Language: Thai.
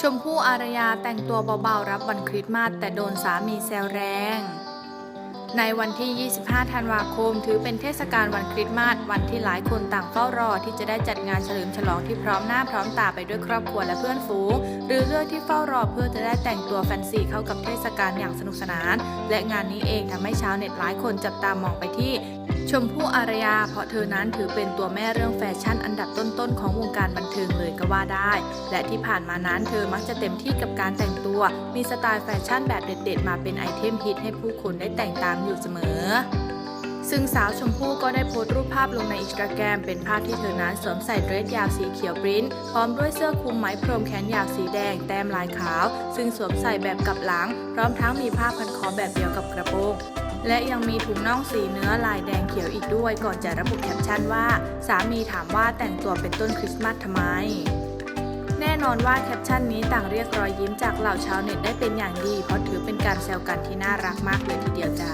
ชมพู่อารยาแต่งตัวเบาๆรับวันคริสต์มาสแต่โดนสามีแซวแรง ในวันที่ 25 ธันวาคม ถือเป็นเทศกาลวันคริสต์มาส วันที่หลายคนต่างเฝ้ารอที่จะได้จัดงานเฉลิมฉลองที่พร้อมหน้าพร้อมตาไปด้วยครอบครัวและเพื่อนฝูง หรือเลือกที่เฝ้ารอเพื่อจะได้แต่งตัวแฟนซีเข้ากับเทศกาลอย่างสนุกสนาน และงานนี้เองทำให้ชาวเน็ตหลายคนจับตามองไปที่ชมพู่อารยา เพราะเธอนั้นถือเป็นตัวแม่เรื่องแฟชั่นอันดับต้นๆ ของวงการบันเทิงเลยก็ว่าได้ และที่ผ่านมานั้นเธอมักจะเต็มที่กับการแต่งตัว มีสไตล์แฟชั่นแบบเด็ด ๆ มาเป็นไอเทมฮิตให้ผู้คนได้แต่งตามอยู่เสมอ ซึ่งสาวชมพู่ก็ได้โพสต์รูปภาพลงในอินสตาแกรมเป็นภาพที่เธอนั้นสวมใส่เดรสยาวสีเขียวปริ้นพร้อมด้วยเสื้อคลุมไหมพรมแขนยาวสีแดงแต้มลายขาว ซึ่งสวมใส่แบบกลับหลัง พร้อมทั้งมีผ้าพันคอแบบเดียวกับกระโปรงและยังมีถุงน่องสีเนื้อลายแดงเขียวอีกด้วย ก่อนจะระบุแคปชั่นว่า สามีถามว่าแต่งตัวเป็นต้นคริสต์มาสทำไม นอนว่าแคปชั่นนี้ต่างเรียกรอยยิ้มจากเหล่าชาวเน็ตได้เป็นอย่างดี เพราะถือเป็นการแซวกันที่น่ารักมากเลยทีเดียวจ้า